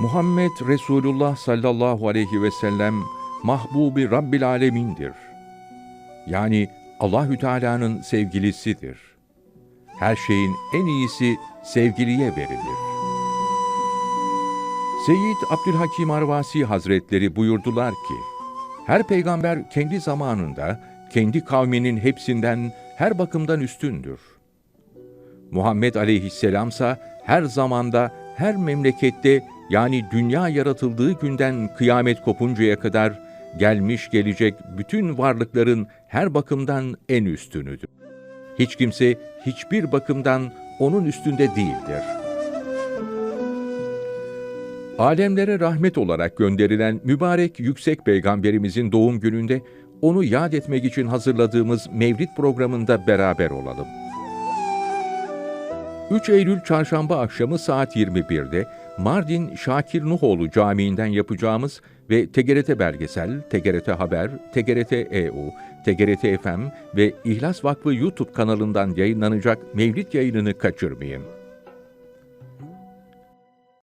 Muhammed Resulullah sallallahu aleyhi ve sellem mahbubi Rabbil alemindir. Yani Allahü Teala'nın sevgilisidir. Her şeyin en iyisi sevgiliye verilir. Seyyid Abdülhakim Arvasi Hazretleri buyurdular ki, her peygamber kendi zamanında, kendi kavminin hepsinden her bakımdan üstündür. Muhammed aleyhisselamsa her zamanda, her memlekette yani dünya yaratıldığı günden kıyamet kopuncaya kadar gelmiş gelecek bütün varlıkların her bakımdan en üstünüdür. Hiç kimse hiçbir bakımdan onun üstünde değildir. Alemlere rahmet olarak gönderilen mübarek yüksek peygamberimizin doğum gününde onu yad etmek için hazırladığımız Mevlid programında beraber olalım. 3 Eylül çarşamba akşamı saat 21'de Mardin Şakir Nuhoğlu Camii'nden yapacağımız ve TGRT Belgesel, TGRT Haber, TGRT EU, TGRT FM ve İhlas Vakfı YouTube kanalından yayınlanacak Mevlid yayınını kaçırmayın.